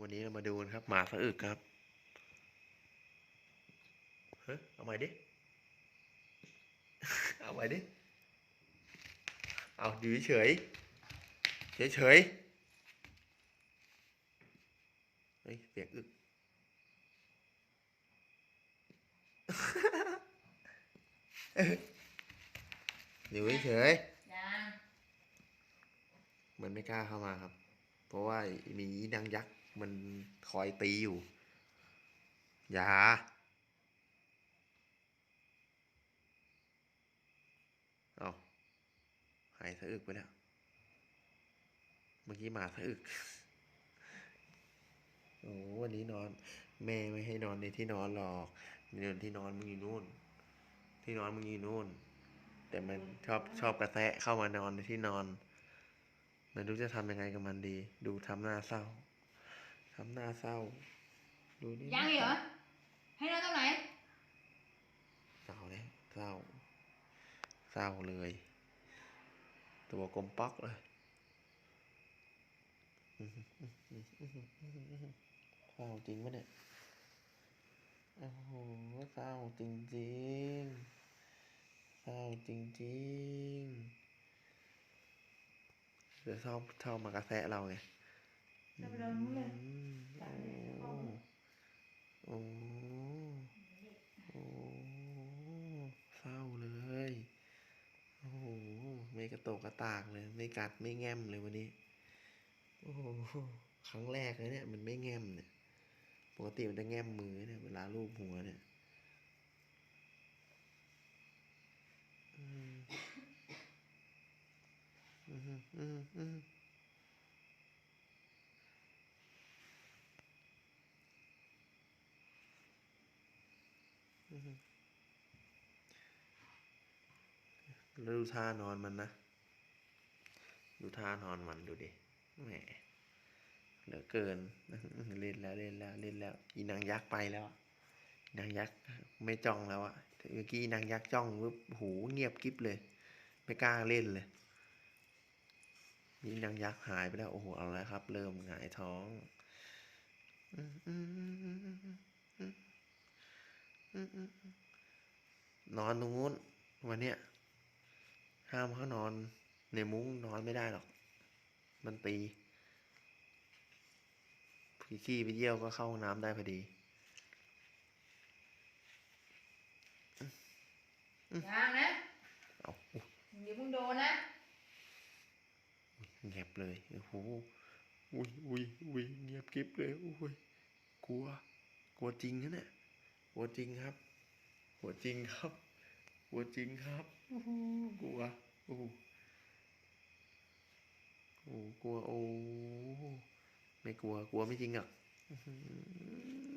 วันนี้เรามาดูกันครับ หมาสะอึกครับเฮ้ยเอาใหม่ดิ เอาใหม่ดิ เอาอยู่เฉยเฉยเฉยๆเฮ้ยเสียงอึกอยู่เฉยๆยังมันไม่กล้าเข้ามาครับ เพราะว่ามีนางยักษ์ มันคอยตีอยู่ อย่า เอาหายสะอึกไปแล้วเมื่อกี้หมาสะอึก โอ้วันนี้นอน แม่ไม่ให้นอนในที่นอนหรอกนอนที่นอนมึงอยู่นู่น ที่นอนมึงอยู่นู่น แต่มันชอบชอบกระแทะเข้ามานอนในที่นอนไม่รู้จะทำยังไงกับมันดี ดูทำหน้าเศร้า ทำหน้าเศร้า ดูนี่ยังอีกเหรอ ให้นอนตรงไหนเศร้าแล้วเศร้า เศร้าเลย ตัวกลมป๊อกเลยเศร้าจริงปะเนี่ย โอ้โห เศร้าจริงๆเศร้าจริงๆเดี๋ยวชอบชอบมากระแทะเราไง เราไปนอนนู้นเลยอืมโอ้โอ้โอ้เศร้าเลย โอ้โห ไม่กระโตกกระตากเลย ไม่กัดไม่แง้มเลยวันนี้ โอ้โห ครั้งแรกเลยเนี่ย มันไม่แง้มเนี่ย ปกติมันจะแง้มมือเนี่ย เวลาลูบหัวเนี่ยอืมอืมอืมอืม แล้วดูท่านอนมันนะ ดูท่านอนมันดูดิ แหม เหลือเกิน เล่นแล้วเล่นแล้วเล่นแล้ว อีนางยักษ์ไปแล้วอะอีนางยักษ์ไม่จ้องแล้วอะเมื่อกี้อีนางยักษ์จ้องปุ๊บหูเงียบกริบเลย ไม่กล้าเล่นเลย นี่นางยักษ์หายไปแล้ว โอ้โห เอาแล้วครับ เริ่มหงายท้อง อืม นอนตรงนู้นวันเนี้ยห้ามเขานอนในมุ้งนอนไม่ได้หรอก มันตีพี่ขี้ไปเยี่ยวก็เข้าห้องน้ำได้พอดียังนะ เอาอุ๊ยเดี๋ยวมึงโดนนะเงียบเลยโอ้โหอุ้ยอุ้ยอุ้ยเงียบกริบเลยอุ้ยกลัว กลัวจริงนะเนี่ยกลัวจริงครับ กลัวจริงครับก ลัวจริงครับโอ้โหกลัวโอ้โหโอ้กลัวโอ้ไม่กลัวกลัวไม่จริงอะอื้อหือ